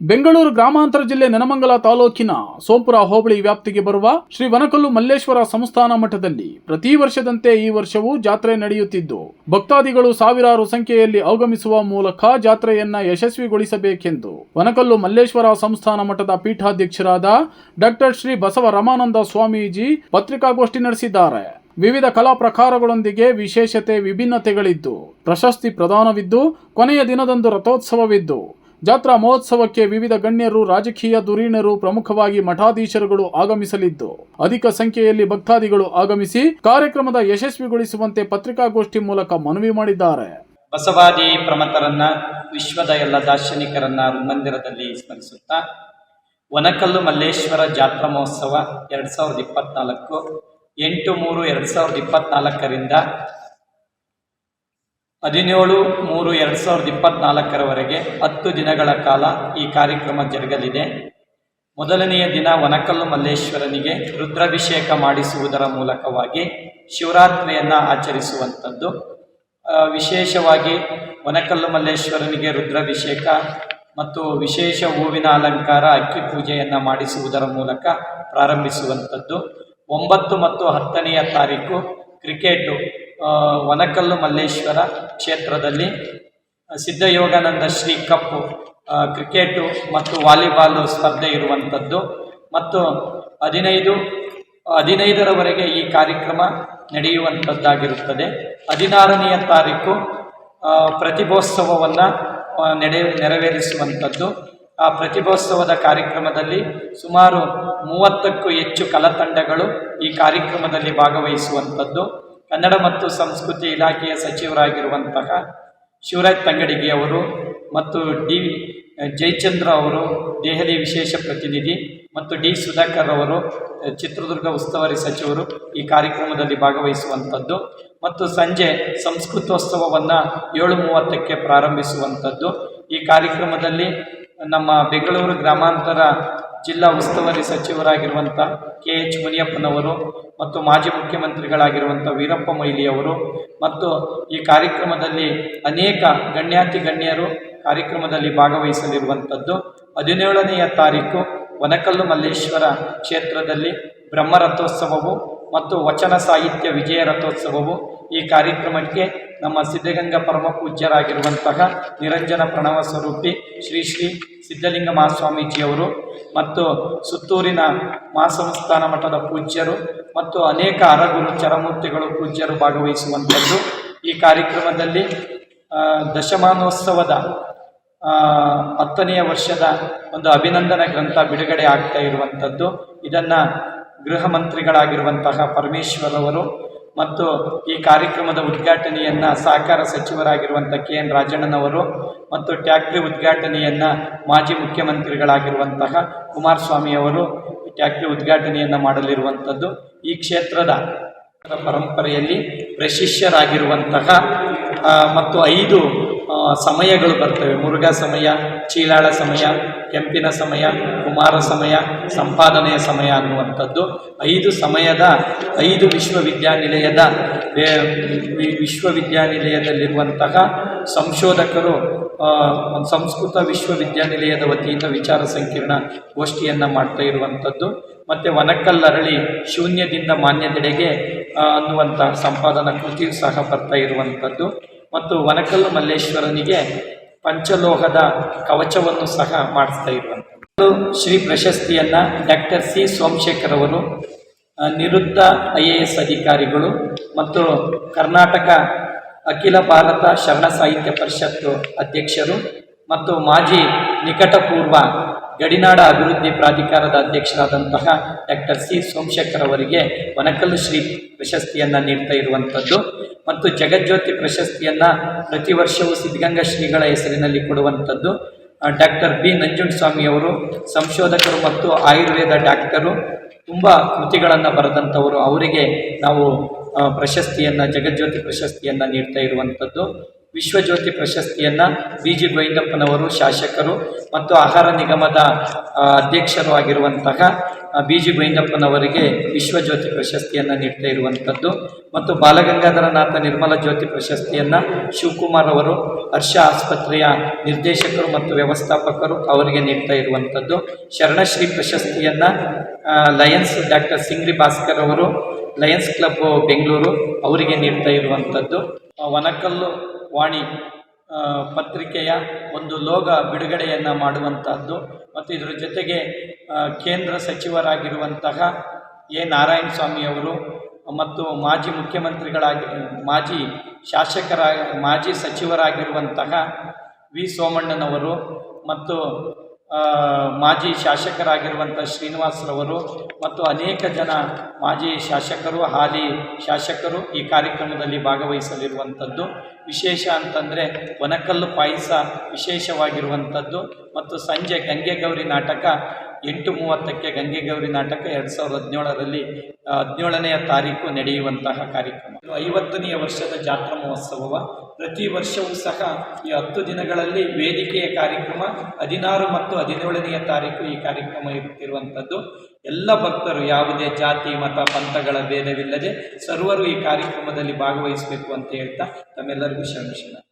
ಬೆಂಗಳೂರು ಗ್ರಾಮಾಂತರ ಜಿಲ್ಲೆ ನೆನಮಂಗಲ ತಾಲೂಕಿನ ಸೋಂಪುರ ಹೋಬಳಿ ವ್ಯಾಪ್ತಿಗೆ ಬರುವ ಶ್ರೀ ವನಕಲ್ಲು ಮಲ್ಲೇಶ್ವರ ಸಂಸ್ಥಾನ ಮಠದಲ್ಲಿ ಪ್ರತಿ ವರ್ಷದಂತೆ ಈ ವರ್ಷವೂ ಜಾತ್ರೆ ನಡೆಯುತ್ತಿದ್ದು, ಭಕ್ತಾದಿಗಳು ಸಾವಿರಾರು ಸಂಖ್ಯೆಯಲ್ಲಿ ಆಗಮಿಸುವ ಮೂಲಕ ಜಾತ್ರೆಯನ್ನ ಯಶಸ್ವಿಗೊಳಿಸಬೇಕೆಂದು ವನಕಲ್ಲು ಮಲ್ಲೇಶ್ವರ ಸಂಸ್ಥಾನ ಮಠದ ಪೀಠಾಧ್ಯಕ್ಷರಾದ ಡಾಕ್ಟರ್ ಶ್ರೀ ಬಸವ ರಮಾನಂದ ಸ್ವಾಮೀಜಿ ಪತ್ರಿಕಾಗೋಷ್ಠಿ ನಡೆಸಿದ್ದಾರೆ. ವಿವಿಧ ಕಲಾ ಪ್ರಕಾರಗಳೊಂದಿಗೆ ವಿಶೇಷತೆ, ವಿಭಿನ್ನತೆಗಳಿದ್ದು, ಪ್ರಶಸ್ತಿ ಪ್ರದಾನವಿದ್ದು, ಕೊನೆಯ ದಿನದಂದು ರಥೋತ್ಸವವಿದ್ದು ಜಾತ್ರಾ ಮಹೋತ್ಸವಕ್ಕೆ ವಿವಿಧ ಗಣ್ಯರು, ರಾಜಕೀಯ ಧುರೀಣರು, ಪ್ರಮುಖವಾಗಿ ಮಠಾಧೀಶರುಗಳು ಆಗಮಿಸಲಿದ್ದು, ಅಧಿಕ ಸಂಖ್ಯೆಯಲ್ಲಿ ಭಕ್ತಾದಿಗಳು ಆಗಮಿಸಿ ಕಾರ್ಯಕ್ರಮದ ಯಶಸ್ವಿಗೊಳಿಸುವಂತೆ ಪತ್ರಿಕಾಗೋಷ್ಠಿ ಮೂಲಕ ಮನವಿ ಮಾಡಿದ್ದಾರೆ. ಬಸವಾದಿ ಪ್ರಮತರನ್ನ, ವಿಶ್ವದ ಎಲ್ಲ ದಾರ್ಶನಿಕರನ್ನ ಮಂದಿರದಲ್ಲಿ ಸ್ಮರಿಸುತ್ತಾ, ಒನಕಲ್ಲು ಮಲ್ಲೇಶ್ವರ ಜಾತ್ರಾ ಮಹೋತ್ಸವ ಎರಡ್ ಸಾವಿರದ ಇಪ್ಪತ್ನಾಲ್ಕು, ಎಂಟು ಮೂರು ಎರಡ್ ಸಾವಿರದ ಇಪ್ಪತ್ನಾಲ್ಕರಿಂದ ಹದಿನೇಳು ಮೂರು ಎರಡು ಸಾವಿರದ ಇಪ್ಪತ್ನಾಲ್ಕರವರೆಗೆ ಹತ್ತು ದಿನಗಳ ಕಾಲ ಈ ಕಾರ್ಯಕ್ರಮ ಜರುಗಲಿದೆ. ಮೊದಲನೆಯ ದಿನ ವನಕಲ್ಲು ಮಲ್ಲೇಶ್ವರನಿಗೆ ರುದ್ರಾಭಿಷೇಕ ಮಾಡಿಸುವುದರ ಮೂಲಕವಾಗಿ ಶಿವರಾತ್ರಿಯನ್ನು ಆಚರಿಸುವಂಥದ್ದು. ವಿಶೇಷವಾಗಿ ವನಕಲ್ಲು ಮಲ್ಲೇಶ್ವರನಿಗೆ ರುದ್ರಾಭಿಷೇಕ ಮತ್ತು ವಿಶೇಷ ಹೂವಿನ ಅಲಂಕಾರ, ಅಕ್ಕಿ ಪೂಜೆಯನ್ನು ಮಾಡಿಸುವುದರ ಮೂಲಕ ಪ್ರಾರಂಭಿಸುವಂಥದ್ದು. ಒಂಬತ್ತು ಮತ್ತು ಹತ್ತನೆಯ ತಾರೀಕು ಕ್ರಿಕೆಟು. ಆ, ವನಕಲ್ಲು ಮಲ್ಲೇಶ್ವರ ಕ್ಷೇತ್ರದಲ್ಲಿ ಸಿದ್ಧಯೋಗಾನಂದ ಶ್ರೀ ಕಪ್ಪು ಕ್ರಿಕೆಟು ಮತ್ತು ವಾಲಿಬಾಲ್ ಸ್ಪರ್ಧೆ ಇರುವಂಥದ್ದು. ಮತ್ತು ಹದಿನೈದು ಹದಿನೈದರವರೆಗೆ ಈ ಕಾರ್ಯಕ್ರಮ ನಡೆಯುವಂಥದ್ದಾಗಿರುತ್ತದೆ. ಹದಿನಾರನೆಯ ತಾರೀಕು ಪ್ರತಿಭೋತ್ಸವವನ್ನು ನಡೆ ನೆರವೇರಿಸುವಂಥದ್ದು. ಆ ಪ್ರತಿಭೋತ್ಸವದ ಕಾರ್ಯಕ್ರಮದಲ್ಲಿ ಸುಮಾರು ಮೂವತ್ತಕ್ಕೂ ಹೆಚ್ಚು ಕಲಾತಂಡಗಳು ಈ ಕಾರ್ಯಕ್ರಮದಲ್ಲಿ ಭಾಗವಹಿಸುವಂಥದ್ದು. ಕನ್ನಡ ಮತ್ತು ಸಂಸ್ಕೃತಿ ಇಲಾಖೆಯ ಸಚಿವರಾಗಿರುವಂತಹ ಶಿವರಾಜ್ ತಂಗಡಿಗೆ ಅವರು ಮತ್ತು ಡಿ ಜಯಚಂದ್ರ ಅವರು, ದೆಹಲಿ ವಿಶೇಷ ಪ್ರತಿನಿಧಿ ಮತ್ತು ಡಿ ಸುಧಾಕರ್ ಅವರು, ಚಿತ್ರದುರ್ಗ ಉಸ್ತುವಾರಿ ಸಚಿವರು ಈ ಕಾರ್ಯಕ್ರಮದಲ್ಲಿ ಭಾಗವಹಿಸುವಂಥದ್ದು ಮತ್ತು ಸಂಜೆ ಸಂಸ್ಕೃತೋತ್ಸವವನ್ನು ಏಳು ಮೂವತ್ತಕ್ಕೆ ಪ್ರಾರಂಭಿಸುವಂಥದ್ದು. ಈ ಕಾರ್ಯಕ್ರಮದಲ್ಲಿ ನಮ್ಮ ಬೆಂಗಳೂರು ಗ್ರಾಮಾಂತರ ಜಿಲ್ಲಾ ಉಸ್ತುವಾರಿ ಸಚಿವರಾಗಿರುವಂಥ ಕೆ ಎಚ್ ಮುನಿಯಪ್ಪನವರು ಮತ್ತು ಮಾಜಿ ಮುಖ್ಯಮಂತ್ರಿಗಳಾಗಿರುವಂಥ ವೀರಪ್ಪ ಮೊಯ್ಲಿಯವರು ಮತ್ತು ಈ ಕಾರ್ಯಕ್ರಮದಲ್ಲಿ ಅನೇಕ ಗಣ್ಯಾತಿ ಗಣ್ಯರು ಕಾರ್ಯಕ್ರಮದಲ್ಲಿ ಭಾಗವಹಿಸಲಿರುವಂಥದ್ದು ಹದಿನೇಳನೆಯ ತಾರೀಕು ವನಕಲ್ಲು ಮಲ್ಲೇಶ್ವರ ಕ್ಷೇತ್ರದಲ್ಲಿ ಬ್ರಹ್ಮರಥೋತ್ಸವವು ಮತ್ತು ವಚನ ಸಾಹಿತ್ಯ ವಿಜಯ ರಥೋತ್ಸವವು ಈ ಕಾರ್ಯಕ್ರಮಕ್ಕೆ ನಮ್ಮ ಸಿದ್ಧಗಂಗಾ ಪರಮ ಪೂಜ್ಯರಾಗಿರುವಂತಹ ನಿರಂಜನ ಪ್ರಣವ ಸ್ವರೂಪಿ ಶ್ರೀ ಶ್ರೀ ಸಿದ್ಧಲಿಂಗ ಮಹಾಸ್ವಾಮೀಜಿಯವರು ಮತ್ತು ಸುತ್ತೂರಿನ ಮಹಾಸಂಸ್ಥಾನ ಮಠದ ಪೂಜ್ಯರು ಮತ್ತು ಅನೇಕ ಅರಗುರು ಚರಮೂರ್ತಿಗಳು ಪೂಜ್ಯರು ಭಾಗವಹಿಸುವಂಥದ್ದು. ಈ ಕಾರ್ಯಕ್ರಮದಲ್ಲಿ ದಶಮಾನೋತ್ಸವದ ಹತ್ತನೆಯ ವರ್ಷದ ಒಂದು ಅಭಿನಂದನ ಗ್ರಂಥ ಬಿಡುಗಡೆ ಆಗ್ತಾ ಇರುವಂಥದ್ದು. ಇದನ್ನು ಗೃಹ ಮಂತ್ರಿಗಳಾಗಿರುವಂತಹ ಪರಮೇಶ್ವರ್ ಅವರು ಮತ್ತು ಈ ಕಾರ್ಯಕ್ರಮದ ಉದ್ಘಾಟನೆಯನ್ನು ಸಹಕಾರ ಸಚಿವರಾಗಿರುವಂಥ ಕೆ ಎನ್ ರಾಜಣ್ಣನವರು ಮತ್ತು ಟ್ಯಾಕ್ಟ್ರಿ ಉದ್ಘಾಟನೆಯನ್ನು ಮಾಜಿ ಮುಖ್ಯಮಂತ್ರಿಗಳಾಗಿರುವಂತಹ ಕುಮಾರಸ್ವಾಮಿ ಅವರು ಈ ಟ್ಯಾಕ್ಟ್ರಿ ಉದ್ಘಾಟನೆಯನ್ನು ಮಾಡಲಿರುವಂಥದ್ದು ಈ ಕ್ಷೇತ್ರದ ಪರಂಪರೆಯಲ್ಲಿ ಪ್ರಶಿಷ್ಯರಾಗಿರುವಂತಹ ಮತ್ತು ಐದು ಸಮಯಗಳು ಬರ್ತವೆ. ಮುರುಘಾ ಸಮಯ ಚೀಲಾಳ ಸಮಯ ಕೆಂಪಿನ ಸಮಯ ಕುಮಾರ ಸಮಯ ಸಂಪಾದನೆಯ ಸಮಯ ಅನ್ನುವಂಥದ್ದು. ಐದು ಸಮಯದ ಐದು ವಿಶ್ವವಿದ್ಯಾನಿಲಯದ ವಿಶ್ವವಿದ್ಯಾನಿಲಯದಲ್ಲಿರುವಂತಹ ಸಂಶೋಧಕರು ಒಂದು ಸಂಸ್ಕೃತ ವಿಶ್ವವಿದ್ಯಾನಿಲಯದ ವತಿಯಿಂದ ವಿಚಾರ ಸಂಕಿರಣ ಗೋಷ್ಠಿಯನ್ನು ಮಾಡ್ತಾ ಇರುವಂಥದ್ದು. ಮತ್ತು ವನಕಲ್ಲರಳಿ ಶೂನ್ಯದಿಂದ ಮಾನ್ಯದೆಡೆಗೆ ಆ, ಅನ್ನುವಂಥ ಸಂಪಾದನಾ ಕೃತಿಯು ಸಹ ಬರ್ತಾ ಇರುವಂಥದ್ದು. ಮತ್ತು ವನಕಲ್ಲು ಮಲ್ಲೇಶ್ವರನಿಗೆ ಪಂಚಲೋಹದ ಕವಚವನ್ನು ಸಹ ಮಾಡಿಸ್ತಾ ಇರುವಂಥದ್ದು ಶ್ರೀ ಪ್ರಶಸ್ತಿಯನ್ನು ಡಾಕ್ಟರ್ ಸಿ ಸೋಮಶೇಖರ್ ಅವರು ನಿವೃತ್ತ ಐ ಎ ಎಸ್ ಅಧಿಕಾರಿಗಳು ಮತ್ತು ಕರ್ನಾಟಕ ಅಖಿಲ ಭಾರತ ಶರಣ ಸಾಹಿತ್ಯ ಪರಿಷತ್ತು ಅಧ್ಯಕ್ಷರು ಮತ್ತು ಮಾಜಿ ನಿಕಟಪೂರ್ವ ಗಡಿನಾಡ ಅಭಿವೃದ್ಧಿ ಪ್ರಾಧಿಕಾರದ ಅಧ್ಯಕ್ಷರಾದಂತಹ ಡಾಕ್ಟರ್ ಸಿ ಸೋಮಶೇಖರ್ ಅವರಿಗೆ ವನಕಲ್ಲು ಶ್ರೀ ಪ್ರಶಸ್ತಿಯನ್ನು ನೀಡ್ತಾ ಇರುವಂಥದ್ದು ಮತ್ತು ಜಗಜ್ಯೋತಿ ಪ್ರಶಸ್ತಿಯನ್ನು ಪ್ರತಿ ವರ್ಷವೂ ಸಿದ್ಧಗಂಗಾ ಶ್ರೀಗಳ ಹೆಸರಿನಲ್ಲಿ ಕೊಡುವಂಥದ್ದು. ಡಾಕ್ಟರ್ ಬಿ ನಂಜುಂಡಸ್ವಾಮಿಯವರು ಸಂಶೋಧಕರು ಮತ್ತು ಆಯುರ್ವೇದ ಡಾಕ್ಟರು, ತುಂಬ ಕೃತಿಗಳನ್ನು ಬರೆದಂಥವರು. ಅವರಿಗೆ ನಾವು ಪ್ರಶಸ್ತಿಯನ್ನು, ಜಗಜ್ಯೋತಿ ಪ್ರಶಸ್ತಿಯನ್ನು ನೀಡ್ತಾ ಇರುವಂಥದ್ದು. ವಿಶ್ವಜ್ಯೋತಿ ಪ್ರಶಸ್ತಿಯನ್ನು ಬಿ ಜಿ ಗೋವಿಂದಪ್ಪನವರು ಶಾಸಕರು ಮತ್ತು ಆಹಾರ ನಿಗಮದ ಅಧ್ಯಕ್ಷರು ಆಗಿರುವಂತಹ ಬಿ ಜಿ ಗೋವಿಂದಪ್ಪನವರಿಗೆ ವಿಶ್ವಜ್ಯೋತಿ ಪ್ರಶಸ್ತಿಯನ್ನು ನೀಡ್ತಾ ಇರುವಂಥದ್ದು. ಮತ್ತು ಬಾಲಗಂಗಾಧರನಾಥ ನಿರ್ಮಲ ಜ್ಯೋತಿ ಪ್ರಶಸ್ತಿಯನ್ನು ಶಿವಕುಮಾರ್ ಅವರು ಹರ್ಷ ಆಸ್ಪತ್ರೆಯ ನಿರ್ದೇಶಕರು ಮತ್ತು ವ್ಯವಸ್ಥಾಪಕರು ಅವರಿಗೆ ನೀಡ್ತಾ ಇರುವಂಥದ್ದು. ಶರಣಶ್ರೀ ಪ್ರಶಸ್ತಿಯನ್ನ ಲಯನ್ಸ್ ಡಾಕ್ಟರ್ ಸಿಂಗ್ರಿ ಭಾಸ್ಕರ್ ಅವರು, ಲಯನ್ಸ್ ಕ್ಲಬ್ ಬೆಂಗಳೂರು ಅವರಿಗೆ ನೀಡ್ತಾ ಇರುವಂಥದ್ದು. ವನಕಲ್ಲು ವಾಣಿ ಪತ್ರಿಕೆಯ ಒಂದು ಲೋಗ ಬಿಡುಗಡೆಯನ್ನು ಮಾಡುವಂತಹದ್ದು ಮತ್ತು ಇದರ ಜೊತೆಗೆ ಕೇಂದ್ರ ಸಚಿವರಾಗಿರುವಂತಹ ಎ. ನಾರಾಯಣ ಸ್ವಾಮಿ ಅವರು ಮತ್ತು ಮಾಜಿ ಮುಖ್ಯಮಂತ್ರಿಗಳಾಗಿ, ಮಾಜಿ ಶಾಸಕರಾಗಿ ಮಾಜಿ ಸಚಿವರಾಗಿರುವಂತಹ ವಿ. ಸೋಮಣ್ಣನವರು ಮತ್ತು ಮಾಜಿ ಶಾಸಕರಾಗಿರುವಂಥ ಶ್ರೀನಿವಾಸರವರು ಮತ್ತು ಅನೇಕ ಜನ ಮಾಜಿ ಶಾಸಕರು, ಹಾಲಿ ಶಾಸಕರು ಈ ಕಾರ್ಯಕ್ರಮದಲ್ಲಿ ಭಾಗವಹಿಸಲಿರುವಂಥದ್ದು ವಿಶೇಷ ಅಂತಂದರೆ ಒನಕಲ್ಲು ಪಾಯಸ ವಿಶೇಷವಾಗಿರುವಂಥದ್ದು ಮತ್ತು ಸಂಜೆ ಗಂಗೆಗೌರಿ ನಾಟಕ ಎಂಟು ಮೂವತ್ತಕ್ಕೆ ಗಂಗೆಗೌರಿ ನಾಟಕ ಎರಡು ಸಾವಿರದ ಹದಿನೇಳರಲ್ಲಿ ಹದಿನೇಳನೆಯ ತಾರೀಕು ನಡೆಯುವಂತಹ ಕಾರ್ಯಕ್ರಮ. ಐವತ್ತನೆಯ ವರ್ಷದ ಜಾತ್ರಾ ಮಹೋತ್ಸವ ಪ್ರತಿ ವರ್ಷವೂ ಸಹ ಈ ಹತ್ತು ದಿನಗಳಲ್ಲಿ ವೇದಿಕೆಯ ಕಾರ್ಯಕ್ರಮ, ಹದಿನಾರು ಮತ್ತು ಹದಿನೇಳನೆಯ ತಾರೀಕು ಈ ಕಾರ್ಯಕ್ರಮ ಇರುತ್ತಿರುವಂಥದ್ದು. ಎಲ್ಲ ಭಕ್ತರು ಯಾವುದೇ ಜಾತಿ, ಮತ, ಪಂಥಗಳ ಭೇದವಿಲ್ಲದೆ ಸರ್ವರು ಈ ಕಾರ್ಯಕ್ರಮದಲ್ಲಿ ಭಾಗವಹಿಸಬೇಕು ಅಂತ ಹೇಳ್ತಾ ತಮ್ಮೆಲ್ಲರಿಗೂ ಶ್ರಮಿಸಿದ